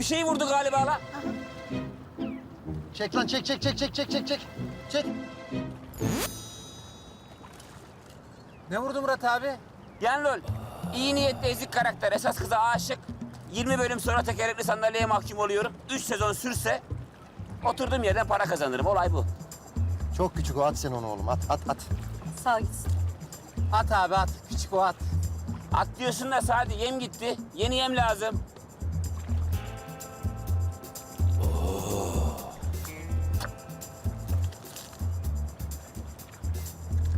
Bir şey vurdu galiba la. Çek lan çek çek çek çek çek çek çek. Çek. Ne vurdu Murat abi? Yan rol. İyi niyetli ezik karakter. Esas kıza aşık. 20 bölüm sonra tekerlekli sandalyeye mahkum oluyorum. 3 sezon sürse oturduğum yerden para kazanırım. Olay bu. Çok küçük o at sen onu oğlum at at at. Sağ ol gitsin. At abi at. Küçük o at. At diyorsun da Sadi yem gitti. Yeni yem lazım.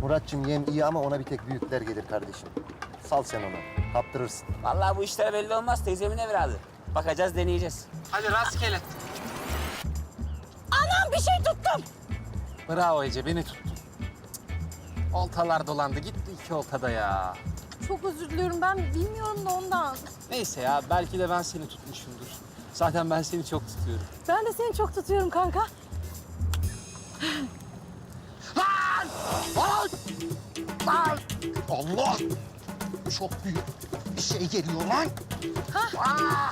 Muratçım yem iyi ama ona bir tek büyükler gelir kardeşim. Sal sen onu. Kaptırırsın. Vallahi bu işler belli olmaz. Teyzemin evladı. Bakacağız, deneyeceğiz. Hadi rastgele. Anam bir şey tuttum. Bravo Ece, beni tuttun. Oltalar dolandı, gitti iki oltada ya. Çok özür diliyorum ben bilmiyorum da ondan. Neyse ya, belki de ben seni tutmuşumdur. Zaten ben seni çok tutuyorum. Ben de seni çok tutuyorum kanka. Allah! Çok büyük bir şey geliyor lan. Aa,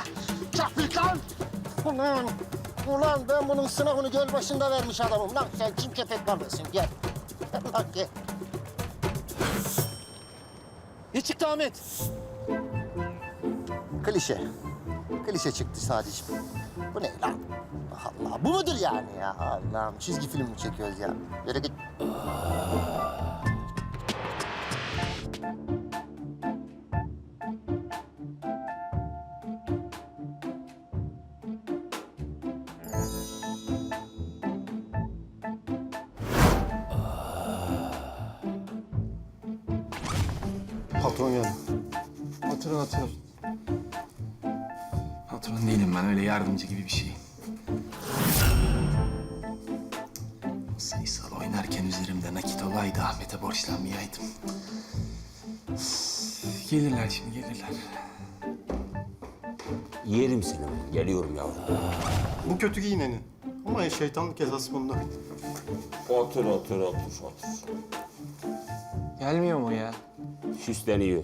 çok büyük lan. Ulan, ulan ben bunun sınavını göl başında vermiş adamım. Lan sen kim köpek balığısın gel. Lan gel. Ne çıktı Ahmet? Klişe. Klişe çıktı sadece. Bu ne lan? Allah bu mudur yani ya? Allah'ım çizgi film mi çekiyoruz ya? Yere git. Patron geldi. Oturun oturun. Patron değilim ben öyle yardımcı gibi bir şeyim. Borçlanmayaydım. Gelirler şimdi gelirler. Yerim seni. ben. Geliyorum yavrum. Bu kötü giyineni. Ama şeytanlık esas bunda. Otur, otur, otur, otur. Gelmiyor mu ya? Süsleniyor.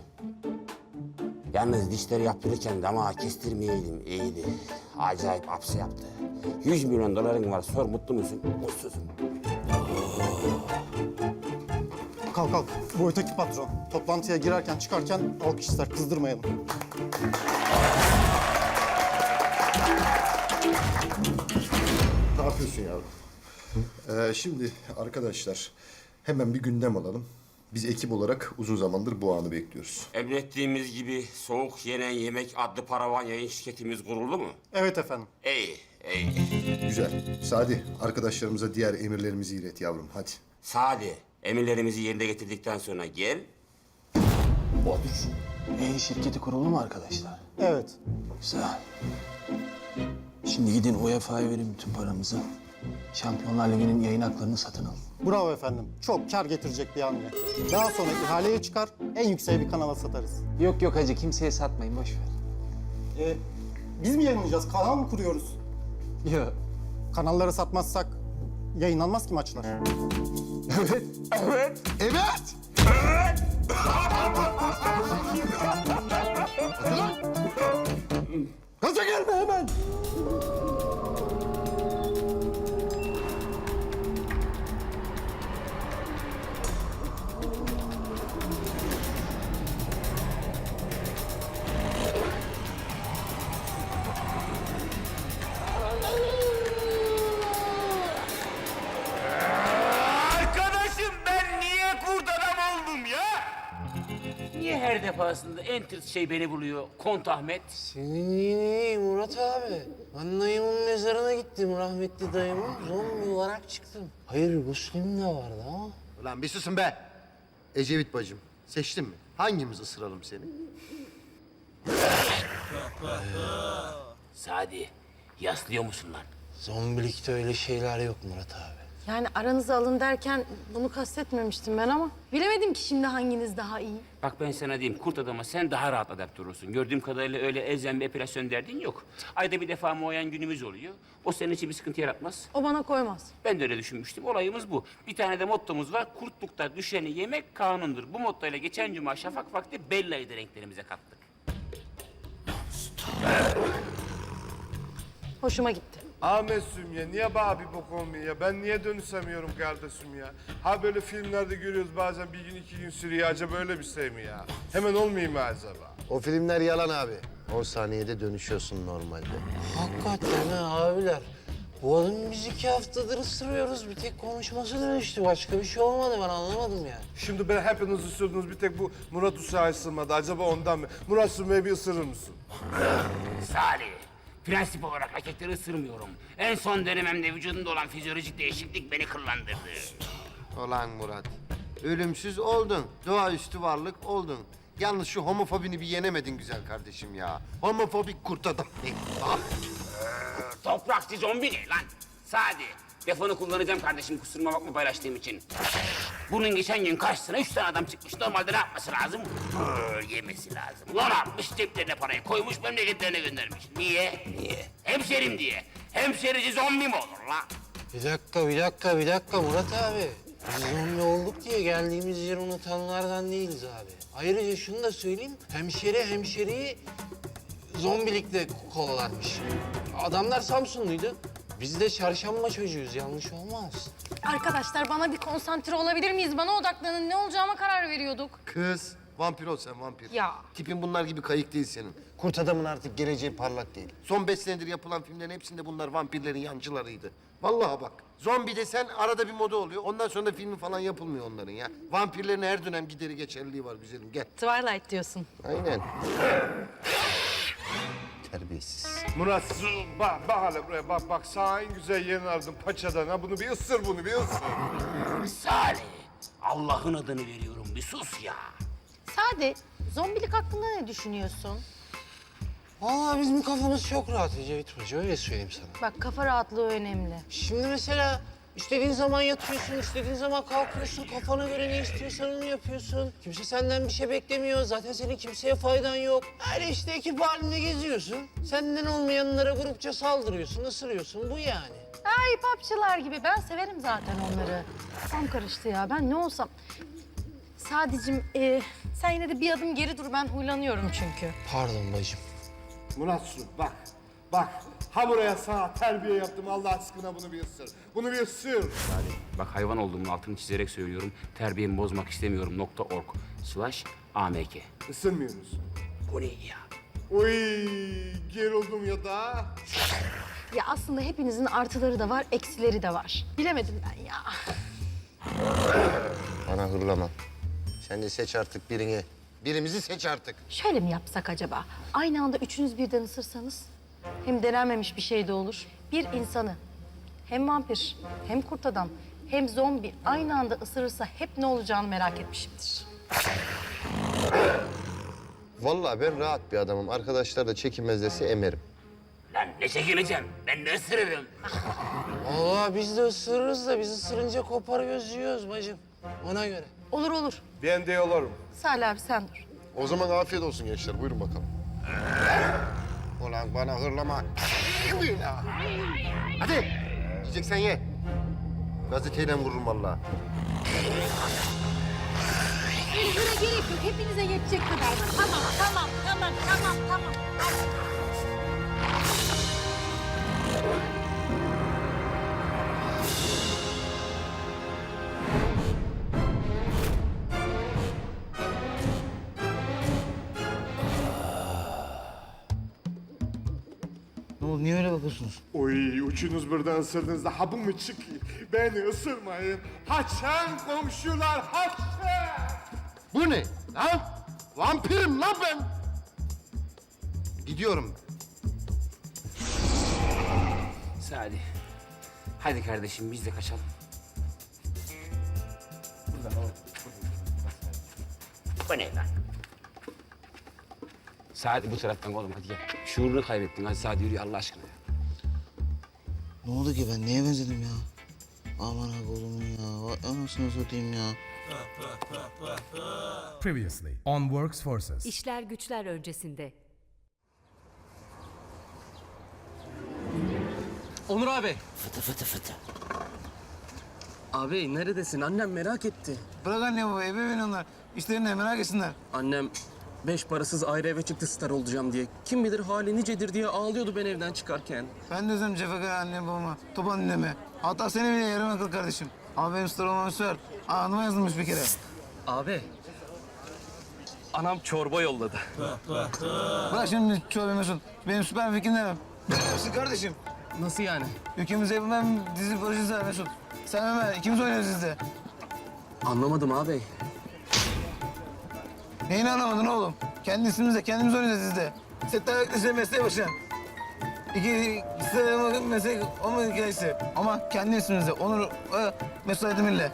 Yalnız dişleri yaptırırken damağı kestirmeyeydim iyiydi. Acayip apse yaptı. 100 milyon doların var. Sor mutlu musun? Mutsuzum. Kalk kalk. Bu öteki patron. Toplantıya girerken çıkarken alkış ister. Kızdırmayalım. Ne yapıyorsun yavrum? Ee, şimdi arkadaşlar hemen bir gündem alalım. Biz ekip olarak uzun zamandır bu anı bekliyoruz. Emrettiğimiz gibi soğuk yenen yemek adlı paravan yayın şirketimiz kuruldu mu? Evet efendim. İyi, iyi. Güzel. Sadi, arkadaşlarımıza diğer emirlerimizi ilet yavrum. Hadi. Sade, emirlerimizi yerine getirdikten sonra gel. Otur. Yayın şirketi kuruldu mu arkadaşlar? Evet. Güzel. Şimdi gidin UEFA'ya verin bütün paramızı. Şampiyonlar Ligi'nin yayın haklarını satın alın. Bravo efendim. Çok kar getirecek bir hamle. Daha sonra ihaleye çıkar, en yükseğe bir kanala satarız. Yok yok hacı kimseye satmayın boş ver. Ee, biz mi yayınlayacağız? Kanal mı kuruyoruz? Yok. Kanalları satmazsak yayınlanmaz ki maçlar. Evet. Evet. Gaza gelme hemen. Her defasında en tırt şey beni buluyor Kont Ahmet? Senin yeni Murat abi. Ben dayımın mezarına gittim rahmetli dayımın. Zombi olarak çıktım. Hayır Müslüm de vardı ama. Ulan bir susun be. Ecevit bacım seçtin mi? Hangimiz ısıralım seni? Sadi, yaslıyor musun lan? Zombilikte öyle şeyler yok Murat abi. Yani aranızı alın derken bunu kastetmemiştim ben ama bilemedim ki şimdi hanginiz daha iyi. Bak ben sana diyeyim, kurt adama sen daha rahat adapte olursun. Gördüğüm kadarıyla öyle elzem bir epilasyon derdin yok. Ayda bir defa muayen günümüz oluyor. O senin için bir sıkıntı yaratmaz. O bana koymaz. Ben de öyle düşünmüştüm. Olayımız bu. Bir tane de mottomuz var. Kurtlukta düşeni yemek kanundur. Bu mottoyla geçen cuma şafak vakti Bella'yı da renklerimize kattık. Hoşuma gitti. Ahmet'süm ya niye bana bir bok olmuyor ya? Ben niye dönüşemiyorum kardeşim ya? Ha böyle filmlerde görüyoruz bazen bir gün iki gün sürüyor. Acaba böyle bir şey mi ya? Hemen olmayayım mı acaba? O filmler yalan abi. 10 saniyede dönüşüyorsun normalde. Hakikaten ha abiler. Bu adamı biz iki haftadır ısırıyoruz. Bir tek konuşması dönüştü. Başka bir şey olmadı ben anlamadım yani. Şimdi ben hepiniz ısırdınız bir tek bu Murat Usağı ısırmadı. Acaba ondan mı? Murat Sürme'yi bir ısırır mısın? Salih, prensip olarak erkekleri ısırmıyorum. En son dönemimde vücudumda olan fizyolojik değişiklik beni kırlandırdı. Ulan Murat. Ölümsüz oldun. Doğaüstü varlık oldun. Yalnız şu homofobini bir yenemedin güzel kardeşim ya. Homofobik kurt adam. Ah, Toprakçı zombi ne lan? Sadi, defonu kullanacağım kardeşim kusuruma bakma paylaştığım için. Bunun geçen gün karşısına üç tane adam çıkmış. Normalde ne yapması lazım? Brrr, yemesi lazım. Lan atmış ceplerine parayı koymuş memleketlerine göndermiş. Niye? Niye? Hemşerim diye. Hemşerici zombi mi olur lan? Bir dakika, bir dakika, bir dakika Murat abi. Biz zombi olduk diye geldiğimiz yeri unutanlardan değiliz abi. Ayrıca şunu da söyleyeyim. Hemşeri hemşeriyi zombilikle kovalarmış. Adamlar Samsunluydu. Biz de çarşamba çocuğuyuz. Yanlış olmaz. Arkadaşlar bana bir konsantre olabilir miyiz? Bana odaklanın. Ne olacağıma karar veriyorduk. Kız. Vampir ol sen vampir. Ya. Tipin bunlar gibi kayık değil senin. Kurt adamın artık geleceği parlak değil. Son beş senedir yapılan filmlerin hepsinde bunlar vampirlerin yancılarıydı. Vallahi bak. Zombi desen arada bir moda oluyor. Ondan sonra da filmi falan yapılmıyor onların ya. Vampirlerin her dönem gideri geçerliliği var güzelim. Gel. Twilight diyorsun. Aynen. Terbiyesiz. Murat bak, bak hele buraya bak bak sağ en güzel yerini aldım paçadan ha bunu bir ısır bunu bir ısır. Salih, Allah'ın adını veriyorum bir sus ya. Sade, zombilik hakkında ne düşünüyorsun? Vallahi bizim kafamız çok rahat Ecevit Hoca. Öyle söyleyeyim sana. Bak kafa rahatlığı önemli. Şimdi mesela istediğin zaman yatıyorsun, istediğin zaman kalkıyorsun. Kafana göre ne istiyorsan onu yapıyorsun. Kimse senden bir şey beklemiyor. Zaten senin kimseye faydan yok. Öyle işte ekip halinde geziyorsun. Senden olmayanlara grupça saldırıyorsun, ısırıyorsun. Bu yani. Ay papçılar gibi. Ben severim zaten onları. Kafam karıştı ya. Ben ne olsam... Sadece sen yine de bir adım geri dur. Ben huylanıyorum çünkü. Pardon bacım. Murat su bak bak ha buraya sana terbiye yaptım Allah aşkına bunu bir ısır. Bunu bir ısır. Bak hayvan olduğumun altını çizerek söylüyorum. Terbiyemi bozmak istemiyorum. Nokta org slash amk. Isırmıyoruz. Bu ne ya? Oy gerildim ya da. Ya aslında hepinizin artıları da var, eksileri de var. Bilemedim ben ya. Bana hırlama. Sen de seç artık birini. Birimizi seç artık. Şöyle mi yapsak acaba? Aynı anda üçünüz birden ısırsanız hem denenmemiş bir şey de olur. Bir insanı hem vampir, hem kurt adam, hem zombi aynı anda ısırırsa hep ne olacağını merak etmişimdir. Vallahi ben rahat bir adamım. Arkadaşlar da çekinmez dese emerim. Lan ne çekineceğim? Ben de ısırırım. Vallahi biz de ısırırız da biz ısırınca koparıyoruz, yiyoruz bacım. Ona göre. Olur olur. Ben de olurum. Salih abi sen dur. O zaman afiyet olsun gençler. Buyurun bakalım. Ulan bana hırlama. Hadi. Yiyeceksen ye. Gazeteyle vururum vallahi. Buna gerek yok. Hepinize yetecek kadar. Tamam, tamam, tamam, tamam, tamam. Ne oldu? Niye öyle bakıyorsunuz? Oy üçünüz birden ısırdığınızda ha bu mu çıkıyor? Beni ısırmayın. Haçan komşular haçan. Bu ne? Lan? Vampirim lan ben. Gidiyorum. Salih. Hadi kardeşim biz de kaçalım. Bu ne lan? Sadi bu taraftan oğlum hadi gel. Şuurunu kaybettin hadi Sadi yürü Allah aşkına. ya. Ne oldu ki ben neye benzedim ya? Aman ha kolumu ya. Vay anasını satayım ya. Previously on Works Forces. İşler güçler öncesinde. Onur abi. Fıtı fıtı fıtı. Abi neredesin? Annem merak etti. Bırak anne baba ebeveyn onlar. İşlerini merak etsinler. Annem Beş parasız ayrı eve çıktı star olacağım diye. Kim bilir hali nicedir diye ağlıyordu ben evden çıkarken. Ben de özledim cefakar annem babama. Top anneme. Hatta seni bile yarım akıl kardeşim. Abi benim star olmam süper. Anıma yazılmış bir kere. Abi. Anam çorba yolladı. Bırak şimdi çorba Mesut. Benim süper fikrim demem. Benim kardeşim. Nasıl yani? Ülkemizde yapılan dizi projesi var Mesut. Sen Ömer ikimiz oynuyoruz dizide. Anlamadım abi. Neyini anlamadın oğlum? Kendi ismimizle kendimiz oynayacağız dizide. Sette arkadaşlar mesleğe başlayan. İki kısa meslek olma hikayesi. Ama kendi ismimizle Onur e, Mesut Aydemir'le.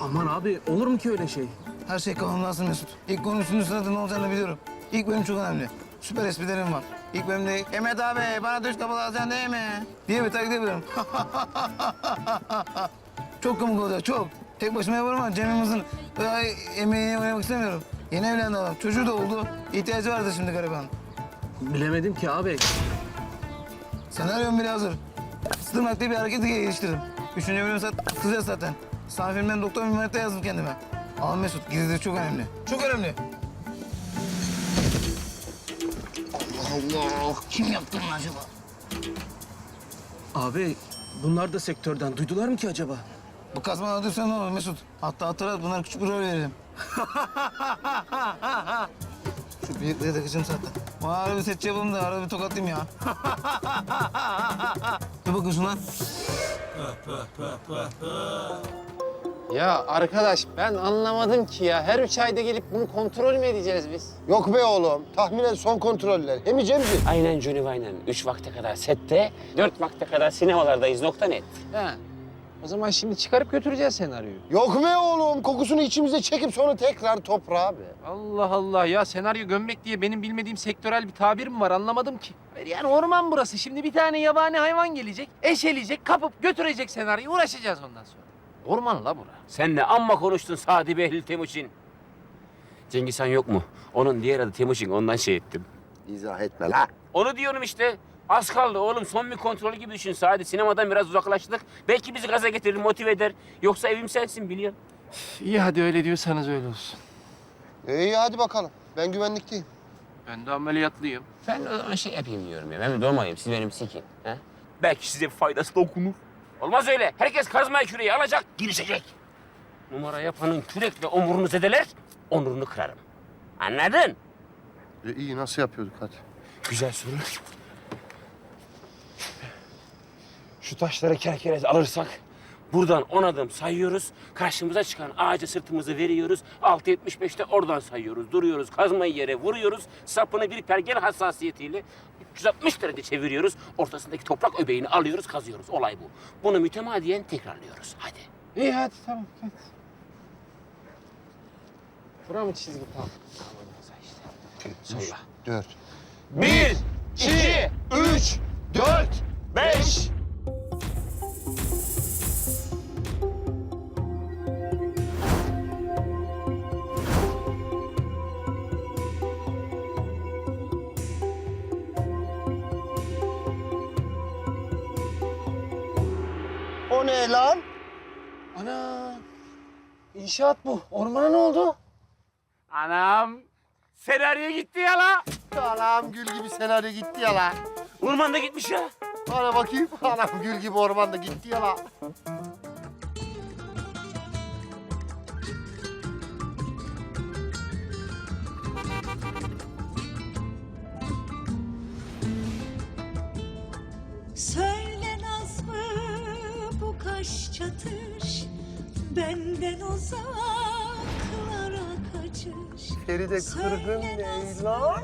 Aman abi olur mu ki öyle şey? Her şey kanunlansın Mesut. İlk konunun üçüncü sırada ne olacağını biliyorum. İlk bölüm çok önemli. Süper esprilerim var. İlk bölümde Emet abi bana düş kapalı alacaksın değil mi? Diye bir taklit ediyorum. çok komik olacak çok. Tek başıma yaparım ama Cem Yılmaz'ın e, emeğini oynamak istemiyorum. Yeni evlendi adam. Çocuğu da oldu. İhtiyacı vardı şimdi gariban. Bilemedim ki abi. Senaryom bile hazır. Sırnak diye bir hareket geliştirdim. Üçüncü bölüm saat kızacağız zaten. Sana filmden doktor mimarite yazdım kendime. Al Mesut, gizli çok önemli. Çok önemli. Allah Allah, kim yaptı bunu acaba? Abi bunlar da sektörden duydular mı ki acaba? Bu kazmanı alırsan ne olur Mesut? Hatta hatırlat, bunlara küçük bir rol verelim. Şu bıyıkları takacağım zaten. Bana bir set yapalım da arada bir tokatlayayım ya. ne bakıyorsun lan? Ya arkadaş ben anlamadım ki ya. Her üç ayda gelip bunu kontrol mü edeceğiz biz? Yok be oğlum. Tahminen son kontroller. Hem mi Cemciğim? Aynen Johnny aynen. Üç vakte kadar sette, dört vakte kadar sinemalardayız. Nokta net. He. O zaman şimdi çıkarıp götüreceğiz senaryoyu. Yok be oğlum. Kokusunu içimize çekip sonra tekrar toprağa be. Allah Allah ya senaryo gömmek diye benim bilmediğim sektörel bir tabir mi var anlamadım ki. Yani orman burası. Şimdi bir tane yabani hayvan gelecek, eşeleyecek, kapıp götürecek senaryoyu. Uğraşacağız ondan sonra. Orman la bura. Sen ne amma konuştun Sadi Behlül Temuçin. Cengiz Han yok mu? Onun diğer adı Temuçin. Ondan şey ettim. İzah etme la. Onu diyorum işte. Az kaldı oğlum. Son bir kontrol gibi düşün Sadi. Sinemadan biraz uzaklaştık. Belki bizi gaza getirir, motive eder. Yoksa evim sensin biliyorum. İyi hadi öyle diyorsanız öyle olsun. İyi hadi bakalım. Ben güvenlikteyim. Ben de ameliyatlıyım. Ben o zaman şey yapayım diyorum ya. Ben doğmayayım. Siz benim sikin. He? Belki size bir faydası dokunur. Olmaz öyle. Herkes kazmayı küreği alacak, girişecek. Numara yapanın kürekle omurunu zedeler, onurunu kırarım. Anladın? E, iyi nasıl yapıyorduk hadi. Güzel soru. Şu taşları kerkerez alırsak buradan on adım sayıyoruz. Karşımıza çıkan ağaca sırtımızı veriyoruz. 6.75'te oradan sayıyoruz. Duruyoruz. Kazmayı yere vuruyoruz. Sapını bir pergel hassasiyetiyle 360 derece çeviriyoruz. Ortasındaki toprak öbeğini alıyoruz, kazıyoruz. Olay bu. Bunu mütemadiyen tekrarlıyoruz. Hadi. İyi hadi tamam hadi. Bura mı çizgi tamam. Solla. Dört. Bir, iki, üç, dört, beş. İnşaat bu. Ormana ne oldu? Anam, senaryo gitti ya la. Anam gül gibi senaryo gitti ya la. Ormanda gitmiş ya. Bana bakayım. Anam gül gibi ormanda gitti ya la. Söyle Benden uzaklara kaçış Feride kırgın lan?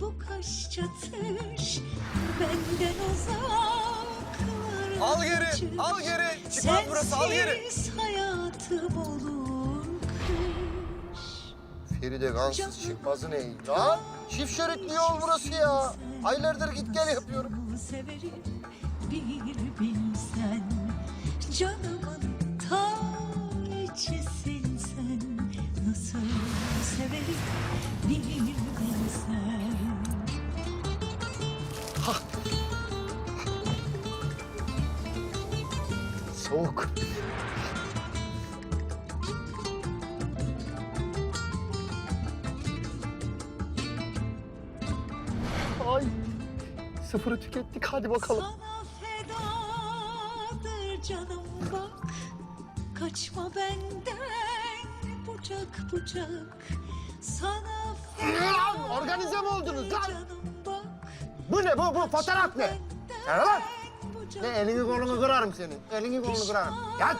Bu kaş çatış Benden uzaklara Al geri, kaçış. al geri. Çıkmaz burası, al geri. Sensiz hayatım olur kış Feride gansız çıkmazı ne lan? Çift şeritli yol burası ya. Aylardır git gel yapıyorum. severim soğuk. Ay sıfırı tükettik hadi bakalım. Canım bak. Kaçma benden bucak bucak. Sana Lan organize mi oldunuz lan? Bu ne bu bu fotoğraf ne? Sana! Ne elini kolunu kırarım senin. Elini kolunu kırarım. Yat.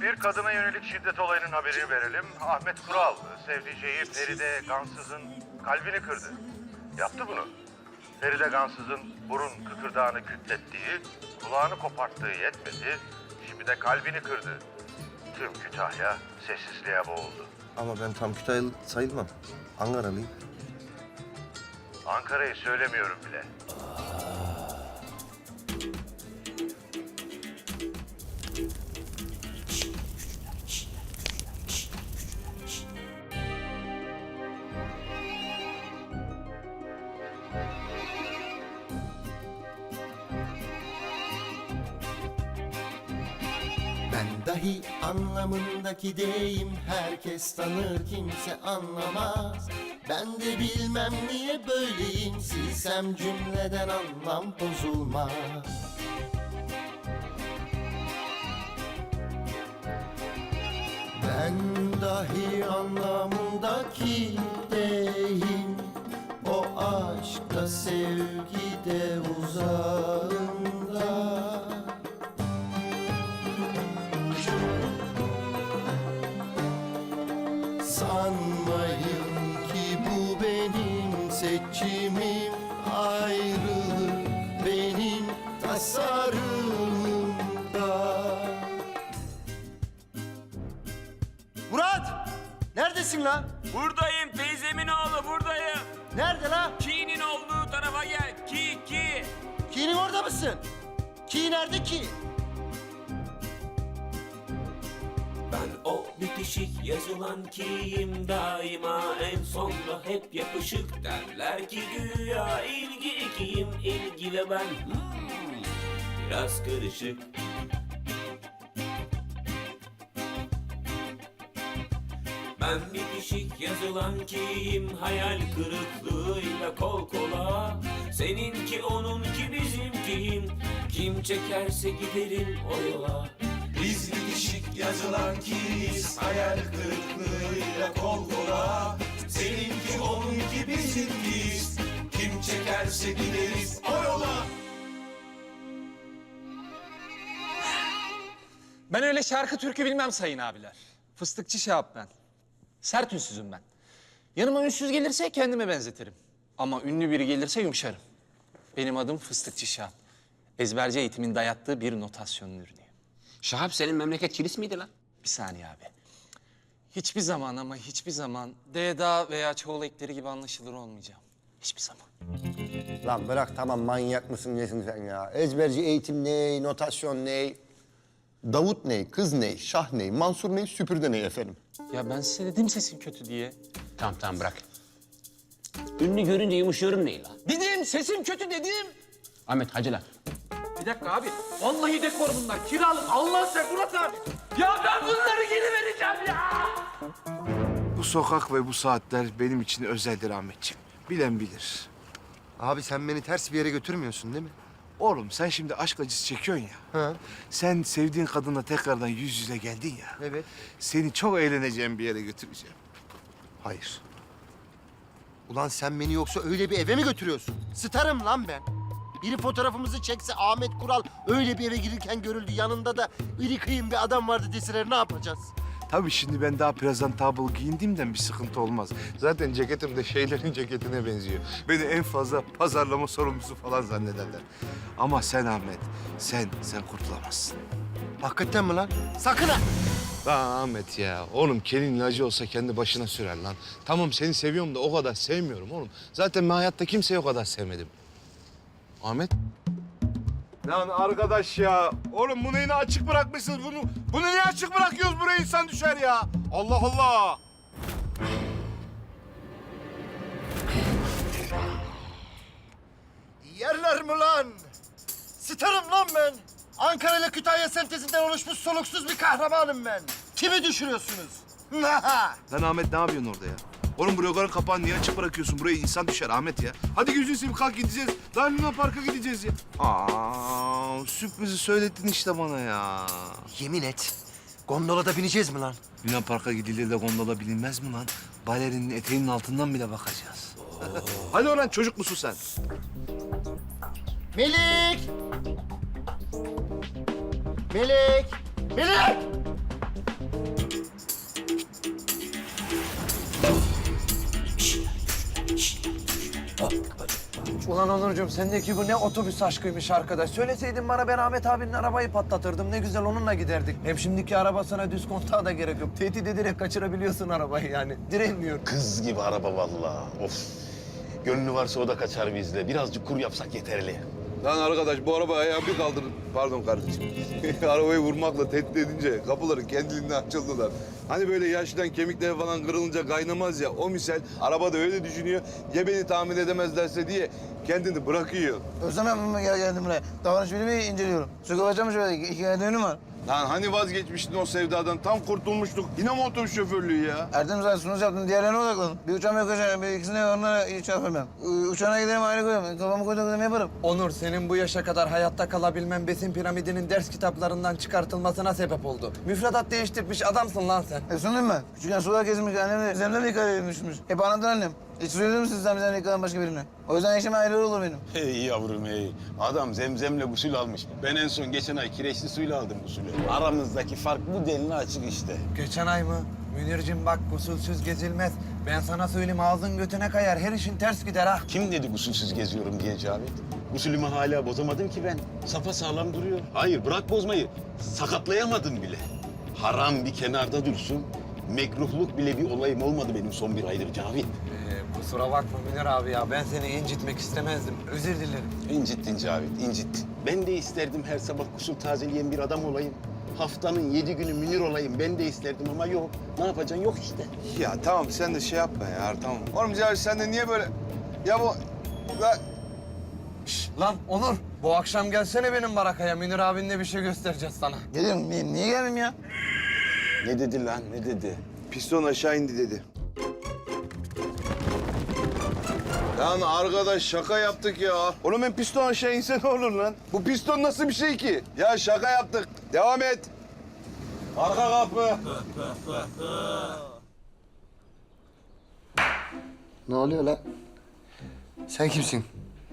Bir kadına yönelik şiddet olayının haberini verelim. Ahmet Kural, sevdiceği Feride Gansız'ın kalbini kırdı. Yaptı bunu. Feride Gansız'ın burun kıkırdağını kütlettiği, kulağını koparttığı yetmedi. Şimdi de kalbini kırdı. Tüm Kütahya sessizliğe boğuldu. Ama ben tam Kütahyalı sayılmam. Ankaralıyım. Ankara'yı söylemiyorum bile. Anlamındaki deyim herkes tanır kimse anlamaz. Ben de bilmem niye böyleyim silsem cümleden anlam bozulmaz. Ben dahi anlamındaki deyim o aşkta sevgide uzağında. Tasarımımda. Murat! Neredesin lan? Buradayım teyzemin oğlu buradayım. Nerede lan? Ki'nin olduğu tarafa gel. Ki ki. Ki'nin orada mısın? Ki nerede ki? Ben o bitişik yazılan kiyim daima en sonda hep yapışık derler ki güya ilgi ikiyim ilgi ve ben hmm, biraz karışık. Ben bitişik yazılan kiyim hayal kırıklığıyla kol kola. Seninki onunki bizimkiyim. Kim çekerse giderim o yola. Biz bitişik yazılan kiyiz hayal kırıklığıyla kol kola. Seninki onunki bizimkiyiz. Kim çekerse gideriz o yola Ben öyle şarkı türkü bilmem sayın abiler. Fıstıkçı Şahap ben. Sert ünsüzüm ben. Yanıma ünsüz gelirse kendime benzetirim. Ama ünlü biri gelirse yumuşarım. Benim adım Fıstıkçı Şahap. Ezberci eğitimin dayattığı bir notasyonun ürünü. Şahap senin memleket Kilis miydi lan? Bir saniye abi. Hiçbir zaman ama hiçbir zaman D'da veya çoğul ekleri gibi anlaşılır olmayacağım. Hiçbir zaman. Lan bırak tamam manyak mısın nesin sen ya? Ezberci eğitim ne, notasyon ne? Davut ne, kız ne, şah ne, Mansur ne, süpürge ne efendim? Ya ben size dedim sesim kötü diye. Tamam tamam bırak. Ünlü görünce yumuşuyorum değil lan. Dedim sesim kötü dedim. Ahmet hacı lan. Bir dakika abi. Vallahi dekor bunlar. Kiralık. Allah sen Murat abi. Ya ben bunları geri vereceğim ya. Bu sokak ve bu saatler benim için özeldir Ahmetciğim. Bilen bilir. Abi sen beni ters bir yere götürmüyorsun değil mi? Oğlum sen şimdi aşk acısı çekiyorsun ya. Ha. Sen sevdiğin kadınla tekrardan yüz yüze geldin ya. Evet. Seni çok eğleneceğim bir yere götüreceğim. Hayır. Ulan sen beni yoksa öyle bir eve mi götürüyorsun? Starım lan ben. Biri fotoğrafımızı çekse Ahmet Kural öyle bir eve girirken görüldü. Yanında da iri kıyım bir adam vardı deseler ne yapacağız? Tabii şimdi ben daha presentable giyindiğimden bir sıkıntı olmaz. Zaten ceketim de şeylerin ceketine benziyor. Beni en fazla pazarlama sorumlusu falan zannederler. Ama sen Ahmet, sen, sen kurtulamazsın. Hakikaten mi lan? Sakın ha! Lan Ahmet ya, oğlum kelin ilacı olsa kendi başına sürer lan. Tamam seni seviyorum da o kadar sevmiyorum oğlum. Zaten ben hayatta kimseyi o kadar sevmedim. Ahmet? Lan arkadaş ya, oğlum bunu yine açık bırakmışsınız. Bunu, bunu niye açık bırakıyoruz? Buraya insan düşer ya. Allah Allah. Yerler mi lan? Starım lan ben. Ankara ile Kütahya sentezinden oluşmuş soluksuz bir kahramanım ben. Kimi düşürüyorsunuz? Lan Ahmet ne yapıyorsun orada ya? Oğlum bu logarın kapağını niye açık bırakıyorsun? Buraya insan düşer Ahmet ya. Hadi gözünü seveyim kalk gideceğiz. Daha Luna Park'a gideceğiz ya. Aa, sürprizi söylettin işte bana ya. Yemin et. Gondolada bineceğiz mi lan? Luna Park'a gidilir de gondola bilinmez mi lan? Balerinin eteğinin altından bile bakacağız. Hadi oradan çocuk musun sen? Melik! Melik! Melik! Ulan Onurcuğum sendeki bu ne otobüs aşkıymış arkadaş. Söyleseydin bana ben Ahmet abinin arabayı patlatırdım. Ne güzel onunla giderdik. Hem şimdiki arabasına düz kontağa da gerek yok. Tehdit ederek kaçırabiliyorsun arabayı yani. Diremiyor. Kız gibi araba vallahi. Of. Gönlü varsa o da kaçar bizle. Birazcık kur yapsak yeterli. Lan arkadaş bu araba ayağı bir kaldırın. Pardon kardeşim. Arabayı vurmakla tehdit edince kapıları kendiliğinden açıldılar. Hani böyle yaştan kemikleri falan kırılınca kaynamaz ya. O misal araba da öyle düşünüyor. Ya beni tahmin edemezlerse diye kendini bırakıyor. Özlem yapmama gel geldim buraya. Davranış bilimi inceliyorum. Su kapatacağım şöyle. İki tane düğünüm var. Lan hani vazgeçmiştin o sevdadan? Tam kurtulmuştuk. Yine mi otobüs şoförlüğü ya? Erdem sen sunuz yaptın. Diğerlerine odaklanın. Bir uçağım yok hocam. Bir ikisine onlara hiç cevap vermem. Ee, Uçağına giderim ayrı koyarım. Kafamı koyduğum yaparım. Onur senin bu yaşa kadar hayatta kalabilmen besin piramidinin ders kitaplarından çıkartılmasına sebep oldu. Müfredat değiştirmiş adamsın lan sen. E sundum ben. Küçükken sular gezmiş. Annem de zemden kare edilmişmiş. Hep anlattın annem. Hiç söyledin mi sizden bizden yıkadan başka birine? O yüzden eşim ayrı olur benim. Hey yavrum hey. Adam zemzemle gusül almış. Ben en son geçen ay kireçli suyla aldım gusülü. Aramızdaki fark bu denli açık işte. Geçen ay mı? Münir'cim bak gusülsüz gezilmez. Ben sana söyleyeyim ağzın götüne kayar. Her işin ters gider ha. Kim dedi gusülsüz geziyorum diye Cavit? Gusülümü hala bozamadım ki ben. Safa sağlam duruyor. Hayır bırak bozmayı. Sakatlayamadım bile. Haram bir kenarda dursun. Mekruhluk bile bir olayım olmadı benim son bir aydır Cavit. Ee, kusura bakma Münir abi ya. Ben seni incitmek istemezdim. Özür dilerim. İncittin Cavit, incittin. Ben de isterdim her sabah gusül tazeleyen bir adam olayım. Haftanın yedi günü Münir olayım. Ben de isterdim ama yok. Ne yapacaksın? Yok işte. Ya tamam sen de şey yapma ya tamam. Oğlum Cavit sen de niye böyle... Ya bu... Ya... Şş, lan Onur bu akşam gelsene benim barakaya. Münir abinle bir şey göstereceğiz sana. Geliyorum. Niye, niye gelmeyeyim ya? Ne dedi lan, ne dedi? Piston aşağı indi dedi. Lan arkadaş şaka yaptık ya. Oğlum ben piston aşağı inse ne olur lan? Bu piston nasıl bir şey ki? Ya şaka yaptık. Devam et. Arka kapı. Ne oluyor lan? Sen kimsin?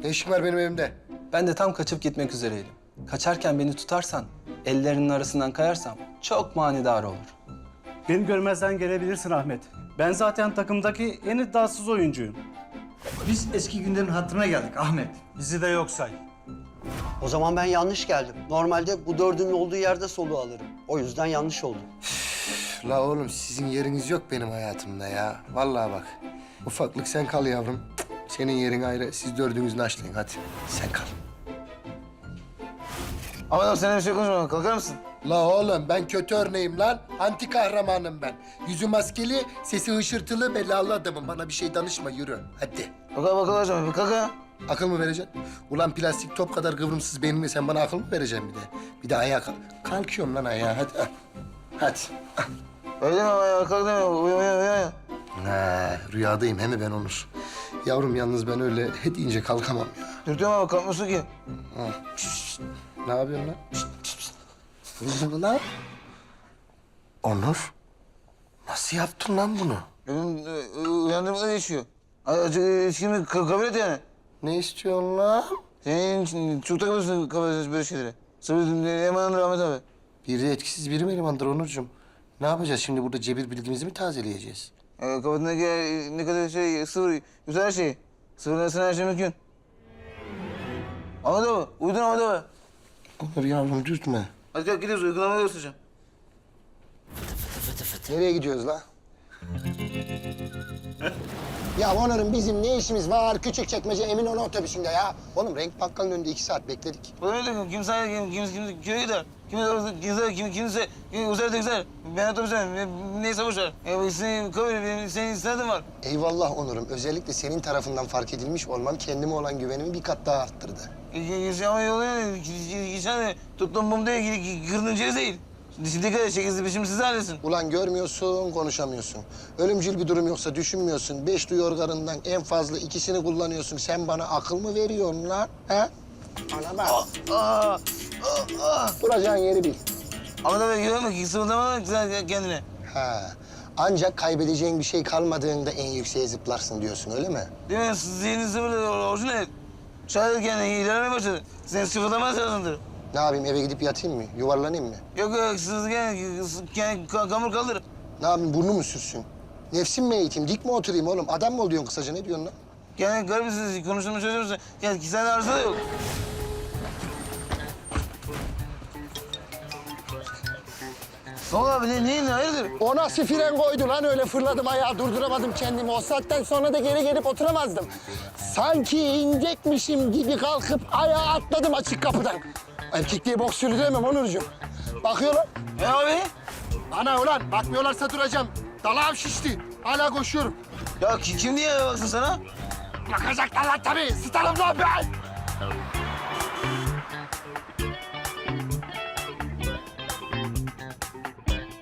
Ne işin var benim evimde? Ben de tam kaçıp gitmek üzereydim. Kaçarken beni tutarsan, ellerinin arasından kayarsam çok manidar olur. Beni görmezden gelebilirsin Ahmet. Ben zaten takımdaki en iddiasız oyuncuyum. Biz eski günlerin hatırına geldik Ahmet. Bizi de yok say. O zaman ben yanlış geldim. Normalde bu dördünün olduğu yerde soluğu alırım. O yüzden yanlış oldu. La oğlum sizin yeriniz yok benim hayatımda ya. Vallahi bak. Ufaklık sen kal yavrum. Senin yerin ayrı. Siz dördünüz naşlayın hadi. Sen kal. Ahmet abi seninle bir şey konuşmam. Kalkar mısın? La oğlum ben kötü örneğim lan. Anti kahramanım ben. Yüzü maskeli, sesi hışırtılı, belalı adamım. Bana bir şey danışma yürü. Hadi. Bakalım bakalım hocam. Kalk ha. Akıl mı vereceksin? Ulan plastik top kadar kıvrımsız beynimle sen bana akıl mı vereceksin bir de? Bir de ayağa kalk. Kalkıyorum lan ayağa hadi. ah. Hadi. ah. Öyle ama ya. Kalk deme. Uyan uyan. uyan. Ne rüyadayım he mi ben Onur? Yavrum yalnız ben öyle he deyince kalkamam ya. Dürtüyorum ama kalkmıyorsun ki. Ha. Ne yapıyorsun lan? Şşş, lan? Onur. Nasıl yaptın lan bunu? Benim e, değişiyor. İlişkimi ka- kabul et yani. Ne istiyorsun lan? Senin çok takılıyorsun kabul ediyorsun böyle şeylere. Sabır emanet Ahmet abi. Biri etkisiz biri mi elemandır Onurcuğum? Ne yapacağız şimdi burada cebir bilgimizi mi tazeleyeceğiz? E, kafasındaki ne kadar şey sıfır, güzel her şey. Sıfırlasın her şey mümkün. Ahmet abi, uydun Ahmet abi. Onur yavrum dürtme. Hadi kalk gidiyoruz, uygulamayı göstereceğim. Nereye gidiyoruz la? ya Onur'un bizim ne işimiz var küçük çekmece Eminönü otobüsünde ya? Oğlum renk bakkalın önünde iki saat bekledik. Bu ne demek? Kimse, kim, kim, kim, köye gider. Kimse, kimse, kim, kimse, kim, uzarda güzel. Ben otobüse, neyse boş ver. E, senin kabul benim senin istedim var. Eyvallah Onur'um. Özellikle senin tarafından fark edilmiş olman kendime olan güvenimi bir kat daha arttırdı. Yaşama yolu yani. Geçen tuttum bum değil, kırdın ceviz değil. Dikkat et, çekizli biçim siz halletsin. Ulan görmüyorsun, konuşamıyorsun. Ölümcül bir durum yoksa düşünmüyorsun. Beş duyu organından en fazla ikisini kullanıyorsun. Sen bana akıl mı veriyorsun lan? He? Bana bak. Aa, aa. Duracağın yeri bil. Ama tabii görme ki sıvıldama güzel kendine. Ha. Ancak kaybedeceğin bir şey kalmadığında en yükseğe zıplarsın diyorsun öyle mi? Değil mi? Zihni sıfırlı, orijinal. Şayet kendine ilerlemeye başladı. Sen sıfırlaman lazımdır. Ne yapayım eve gidip yatayım mı? Yuvarlanayım mı? Yok yok, siz gel, gel, kamur kaldır. Ne yapayım burnu mu sürsün? Nefsim mi eğiteyim? Dik mi oturayım oğlum? Adam mı ol diyorsun kısaca ne diyorsun lan? Yani garip siz konuştuğumu çözüyorsun. Gel ki sen arıza da yok. Sol abi ne, neyin hayırdır? O nasıl fren koydu lan öyle fırladım ayağı durduramadım kendimi. O saatten sonra da geri gelip oturamazdım. Sanki inecekmişim gibi kalkıp ayağa atladım açık kapıdan. Erkekliğe bok sürdüremem Onurcuğum. Bakıyorlar. Ne abi? Ana ulan bakmıyorlarsa duracağım. Dalağım şişti. Hala koşuyorum. Ya ki- kim diye baksın sana? Bakacaklar lan tabii. Sıtalım lan ben.